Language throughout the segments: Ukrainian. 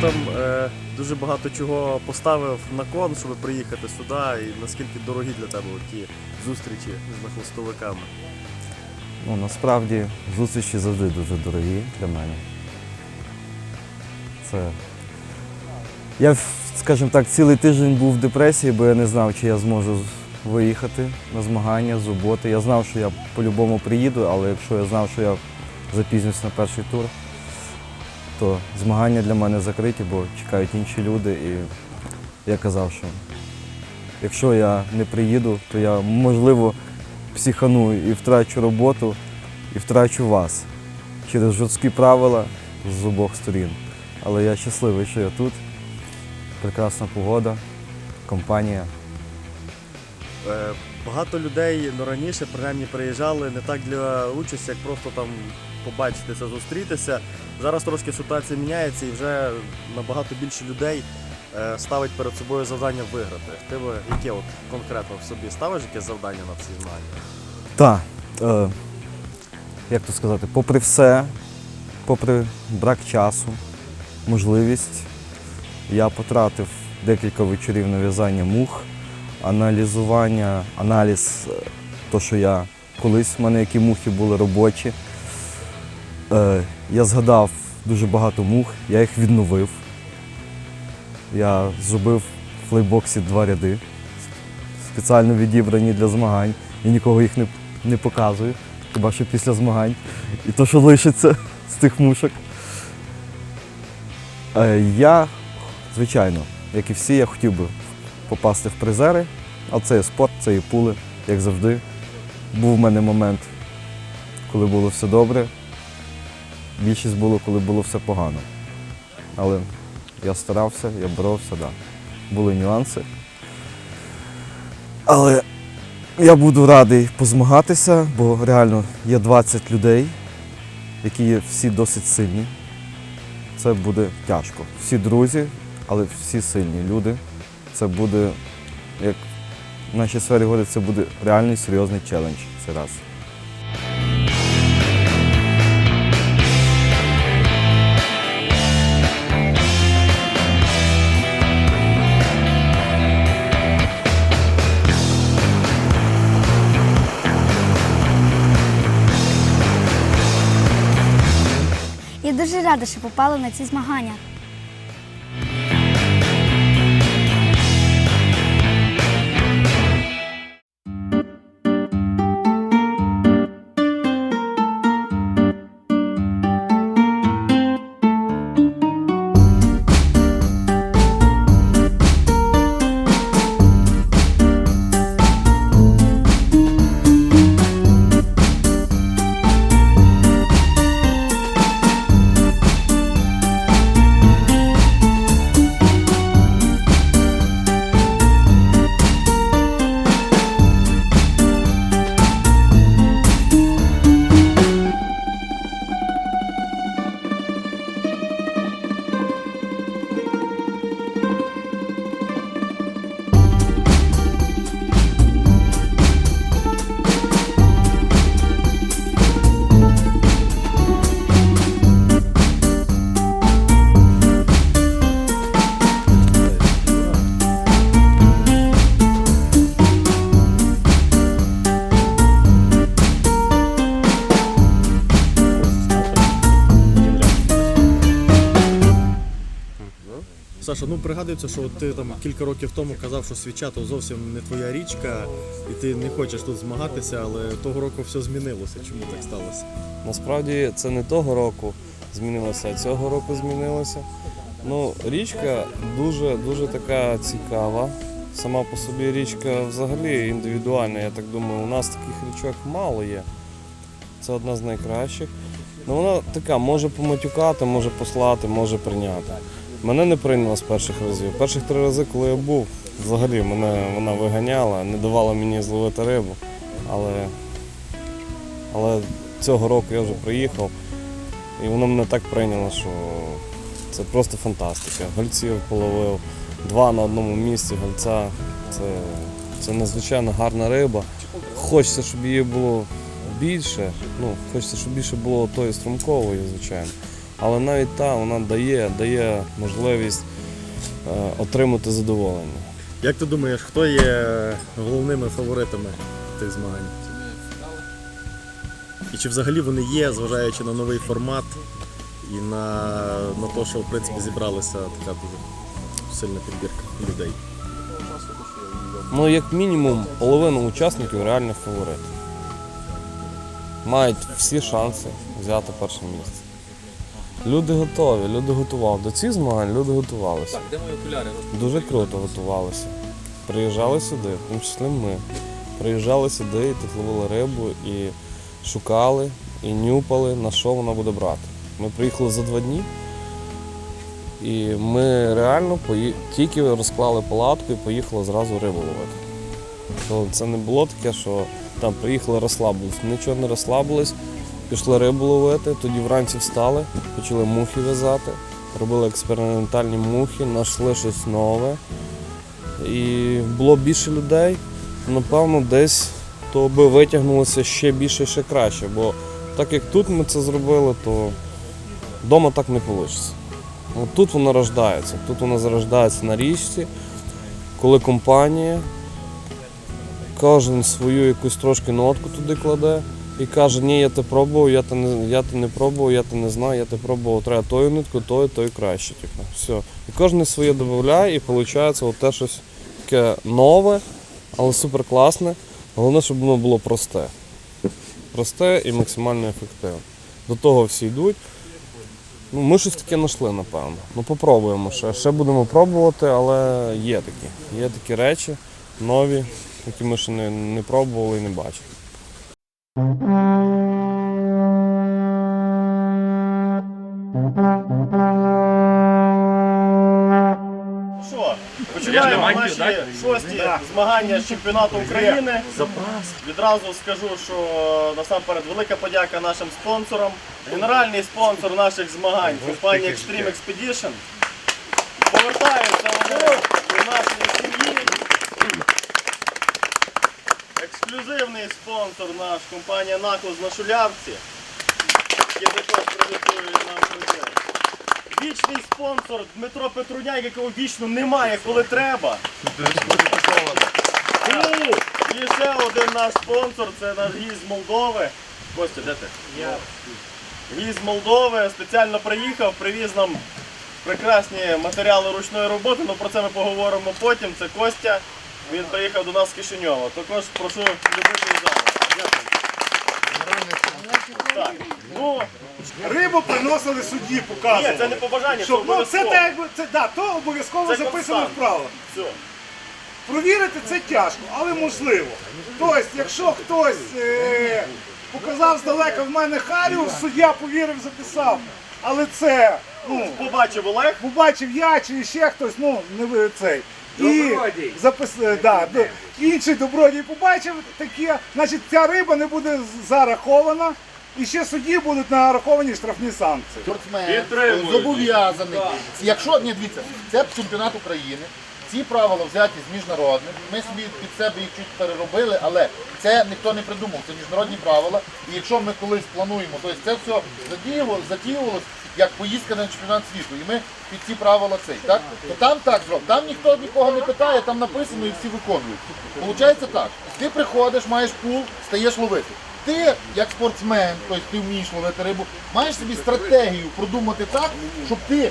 там е, дуже багато чого поставив на кон, щоб приїхати сюди, і наскільки дорогі для тебе ті зустрічі з нахлистовиками. Ну, насправді зустрічі завжди дуже дорогі для мене. Це. Я, скажімо так, цілий тиждень був в депресії, бо я не знав, чи я зможу виїхати на змагання з роботи. Я знав, що я по-любому приїду, але якщо я знав, що я запізнюсь на перший тур, то змагання для мене закриті, бо чекають інші люди. І я казав, що якщо я не приїду, то я можливо психану і втрачу роботу, і втрачу вас через жорсткі правила з обох сторін. Але я щасливий, що я тут. Прекрасна погода, компанія. Е, багато людей ну, раніше принаймні приїжджали не так для участі, як просто там побачитися, зустрітися. Зараз трошки ситуація міняється і вже набагато більше людей е, ставить перед собою завдання виграти. Ти яке от конкретно в собі ставиш якесь завдання на ці змагання? Так, е, як то сказати, попри все, попри брак часу, можливість, я потратив декілька вечорів на в'язання мух, аналізування, аналіз, е, то, що я колись в мене які мухи були робочі. Е, я згадав дуже багато мух, я їх відновив. Я зробив в флейбоксі два ряди, спеціально відібрані для змагань. Я нікого їх не, не показую, хіба що після змагань. І то, що лишиться з тих мушок. Е, я, звичайно, як і всі, я хотів би попасти в призери, а це є спорт, це є пули, як завжди. Був в мене момент, коли було все добре. Більшість було, коли було все погано. Але я старався, я боровся, так. Да. Були нюанси. Але я буду радий позмагатися, бо реально є 20 людей, які є всі досить сильні. Це буде тяжко. Всі друзі, але всі сильні люди. Це буде, як в нашій сфері говорять, це буде реальний серйозний челендж. Це раз. Рада, що попала на ці змагання. Саша, ну пригадується, що ти там кілька років тому казав, що свіча то зовсім не твоя річка, і ти не хочеш тут змагатися, але того року все змінилося. Чому так сталося? Насправді це не того року змінилося, а цього року змінилося. Ну, річка дуже дуже така цікава. Сама по собі річка взагалі індивідуальна. Я так думаю, у нас таких річок мало є. Це одна з найкращих. Ну, вона така, може поматюкати, може послати, може прийняти. Мене не прийняла з перших разів. Перших три рази, коли я був, взагалі мене вона виганяла, не давала мені зловити рибу. Але, але цього року я вже приїхав, і воно мене так прийняло, що це просто фантастика. Гальців половив, два на одному місці гальця. Це, це надзвичайно гарна риба. Хочеться, щоб її було більше. Ну, хочеться, щоб більше було тої струмкової, звичайно. Але навіть та вона дає, дає можливість е, отримати задоволення. Як ти думаєш, хто є головними фаворитами тих змагань? І чи взагалі вони є, зважаючи на новий формат і на, на те, що в принципі зібралася така дуже сильна підбірка людей? Ну, як мінімум, половина учасників реально фаворити. Мають всі шанси взяти перше місце. Люди готові, люди готували. До цих змагань люди готувалися. Так, де мої окуляри? Дуже круто готувалися. Приїжджали сюди, в тому числі ми. Приїжджали сюди, і тут ловили рибу і шукали, і нюпали, на що вона буде брати. Ми приїхали за два дні. І ми реально пої... тільки розклали палатку і поїхали зразу рибу ловити. То це не було таке, що там приїхали, розслабились. Нічого не розслабились, пішли рибу ловити, тоді вранці встали, почали мухи в'язати, робили експериментальні мухи, знайшли щось нове. І було більше людей, напевно, десь то би витягнулося ще більше, ще краще. Бо так як тут ми це зробили, то вдома так не вийде. От тут воно рождається. Тут воно зарождається на річці, коли компанія, кожен свою якусь трошки нотку туди кладе і каже, ні, я те пробував, я те не, я те не пробував, я те не знаю, я те пробував, треба тою нитку, тою, тою краще. Типу. Все. І кожен своє додає, і виходить от те щось таке нове, але супер класне. Головне, щоб воно було просте. Просте і максимально ефективне. До того всі йдуть. Ну, ми щось таке знайшли, напевно. Ну, попробуємо ще. Ще будемо пробувати, але є такі. Є такі речі нові, які ми ще не, не пробували і не бачили. Що, починаємо наші шості змагання з чемпіонату України. Відразу скажу, що насамперед велика подяка нашим спонсорам. Генеральний спонсор наших змагань компанія Extreme Expedition. Повертаються вони до нашої сім'ї. Ексклюзивний спонсор наш компанія Наклз на Шулявці. Які також презентують нам друзі. Вічний спонсор Дмитро Петруняк, якого вічно немає, коли треба. Ну, І ще один наш спонсор, це наш гість з Молдови. Костя, де ти? Я. Гість з Молдови спеціально приїхав, привіз нам прекрасні матеріали ручної роботи, але про це ми поговоримо потім. Це Костя. Він приїхав до нас з Кишиньова. Також прошу любити і зараз. Так. Ну, Рибу приносили судді, ні, це не побажання, це Щоб, ну, це обов'язково. так, якби це да, то обов'язково Це записано в правилах. Все. Провірити це тяжко, але можливо. Тобто, якщо хтось е, показав здалека в мене Харіус, суддя повірив, записав. Але це, ну, Побачив Олег. побачив я чи ще хтось, ну, не ви цей. І запис, е, да, до- інший добродій побачив таке, значить ця риба не буде зарахована. І ще судді будуть нараховані штрафні санкції. спортсмен зобов'язаний. Якщо ні, дивіться, це чемпіонат України. Ці правила взяті з міжнародних. Ми собі під себе їх чуть переробили, але це ніхто не придумав. Це міжнародні правила. І якщо ми колись плануємо, то це все затіювалося як поїздка на чемпіонат світу. І ми під ці правила цей, так? То там так зроблено. Там ніхто нікого не питає, там написано і всі виконують. Получається так. Ти приходиш, маєш пул, стаєш ловити. Ти, як спортсмен, тобто ти вмієш ловити рибу, маєш собі стратегію продумати так, щоб ти,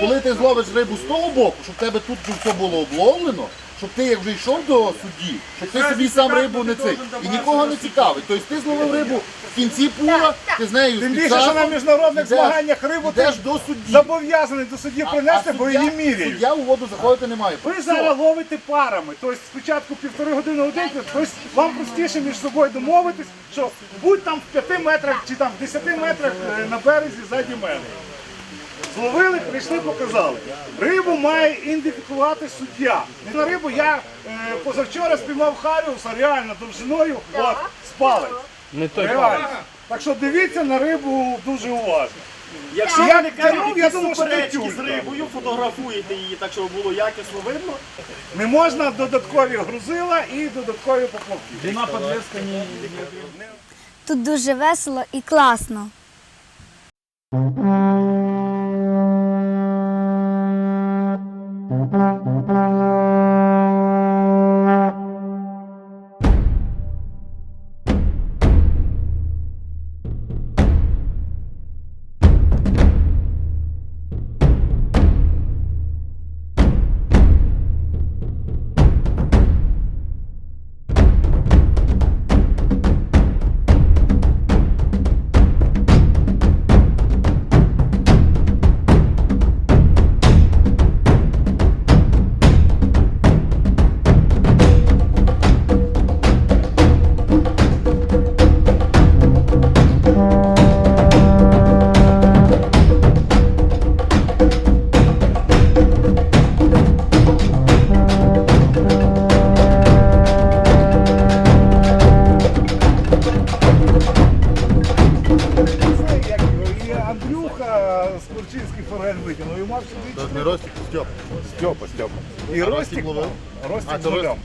коли ти зловиш рибу з того боку, щоб в тебе тут вже все було обловлено, щоб ти як вже йшов до судді, щоб ти собі сам рибу не цей. І нікого не цікавить. Тобто ти зловив рибу в кінці пула, ти з нею Тим більше, що на міжнародних йдеш- змаганнях рибу йдеш теж до судді. зобов'язаний до судді принести, бо її міряють. Суддя у воду заходити не має. Ви зараз ловите парами, тобто спочатку півтори години один, тобто вам простіше між собою домовитись, що будь там в 5 метрах чи там в 10 метрах е, на березі ззаді мене. Зловили, прийшли, показали. Рибу має ідентифікувати суддя. На рибу я е, позавчора спіймав Харіуса реально довжиною от, спалець. Не той Реально. Так що дивіться на рибу дуже уважно. Якщо Я ви не тягнув, я думав, що суперечки це з тюлька. рибою, фотографуєте її так, щоб було якісно видно. Не можна додаткові грузила і додаткові поплавки. Тут дуже весело і класно. А, з це нульом.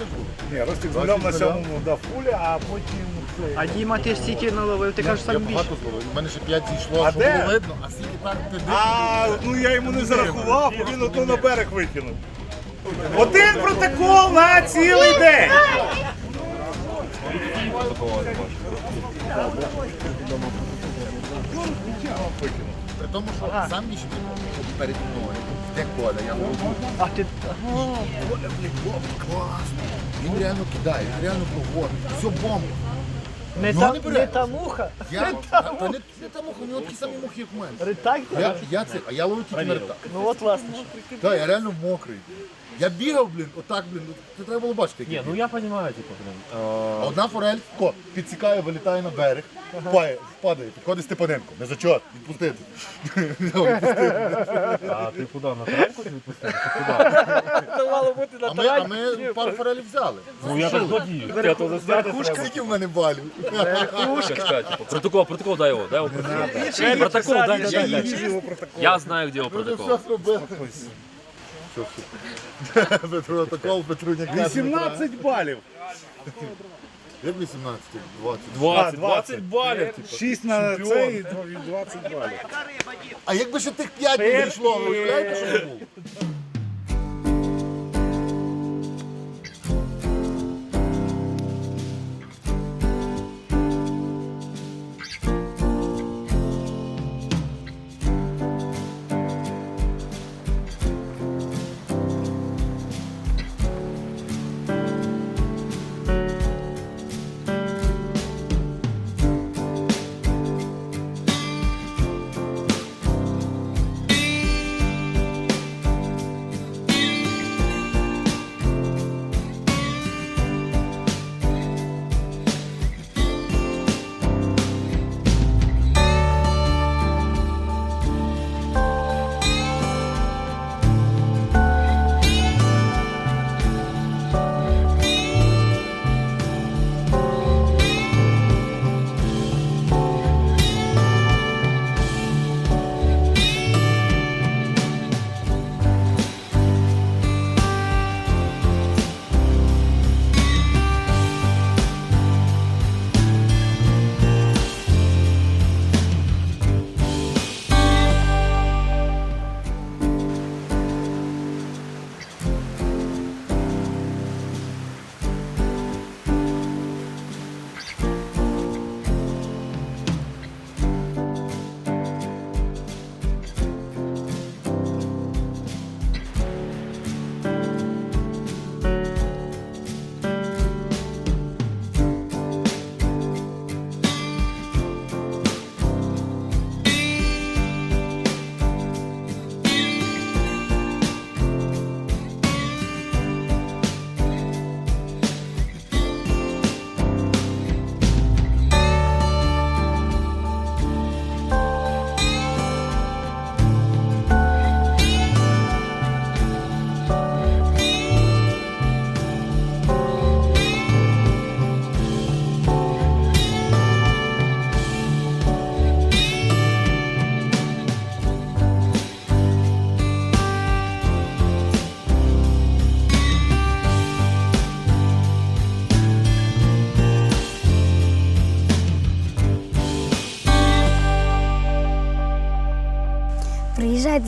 Ні, Ростік з нульом на сьомому дав пулі, а потім це. А Діма, ти стільки наловив, ти кажеш Я сам більше. багато зловив. У мене ще 5 зійшло, А що де? було видно, а скільки так ти А ну я йому не зарахував, бо він одну на берег викинув. Один протокол на цілий день. При тому, що сам був перед мною. Де коля, я говорю, А ти Коля, блін, Боб, класно. Він реально кидає, він реально проводить. Все бомба. не Ну, та, не бере. не та муха. Я, а, та не, не там у нього такі самі мухи, як у мене. Ритак? Я, я це, а я ловив тільки на рта. Ну от власне. Так, я реально мокрий. Я бігав, блін, отак, блін, ну, це треба було бачити. як я Не, ну я понимаю, типа, блин. А Одна форель ко, підсікає, вилітає на берег, впає, впадає, підходить Степаненко. Не зачот, відпустити. А ты куда, на травку ты выпустил? Це мало бути на А ми, а ми пару форелей взяли. Ну я так тоді. Скільки в мене балів? Чекай, типу, протокол, протокол дай його, дай його протокол. Протокол, дай, дай, дай, дай. Я знаю, где его Ми вже протокол. все зробили. Все, все. Петру протокол, Петруня каже. 18 балів. Як 18? 20. 20, 20 балів, типу. 6 на цей і 20 балів. А якби ще тих 5 не вийшло, ви уявляєте, що було?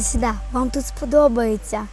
Сюди, вам тут сподобається.